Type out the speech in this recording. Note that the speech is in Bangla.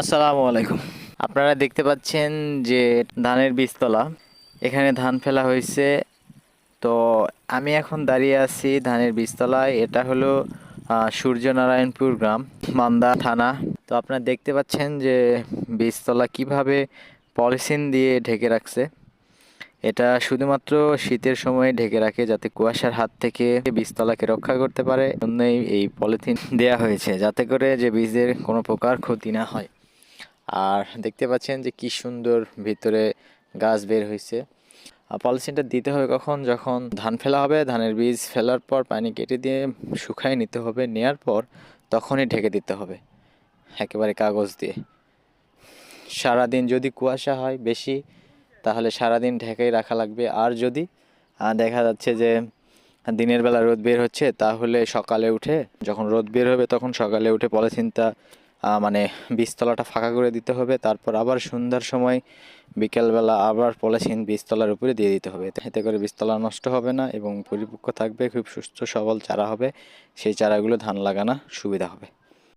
আসসালামু আলাইকুম। আপনারা দেখতে পাচ্ছেন যে ধানের বীজতলা, এখানে ধান ফেলা হয়েছে। তো আমি এখন দাঁড়িয়ে আছি ধানের বীজতলায়। এটা হলো সূর্যনারায়ণপুর গ্রাম, মান্দা থানা। তো আপনারা দেখতে পাচ্ছেন যে বীজতলা কীভাবে পলিথিন দিয়ে ঢেকে রাখছে। এটা শুধুমাত্র শীতের সময় ঢেকে রাখে যাতে কুয়াশার হাত থেকে বীজতলাকে রক্ষা করতে পারে। জন্যই এই পলিথিন দেয়া হয়েছে, যাতে করে যে বীজের কোনো প্রকার ক্ষতি না হয়। আর দেখতে পাচ্ছেন যে কি সুন্দর ভিতরে গাছ বের হয়েছে আর পলিথিনটা দিতে হবে কখন? যখন ধান ফেলা হবে, ধানের বীজ ফেলার পর পানি কেটে দিয়ে শুকায় নিতে হবে, নেয়ার পর তখনই ঢেকে দিতে হবে, একেবারে কাগজ দিয়ে। সারাদিন যদি কুয়াশা হয় বেশি, তাহলে সারাদিন ঢেকেই রাখা লাগবে। আর যদি দেখা যাচ্ছে যে দিনের বেলা রোদ বের হচ্ছে, তাহলে সকালে উঠে, যখন রোদ বের হবে, তখন সকালে উঠে পলিথিনটা মানে বীজতলাটা ফাঁকা করে দিতে হবে, তারপর আবার সন্ধ্যার সময় বিকেলবেলা আবার পলিথিন বীজতলার উপরে দিয়ে দিতে হবে। এতে করে বীজতলা নষ্ট হবে না এবং পরিপক্ক থাকবে, খুব সুস্থ সবল চারা হবে, সেই চারাগুলো ধান লাগানো সুবিধা হবে।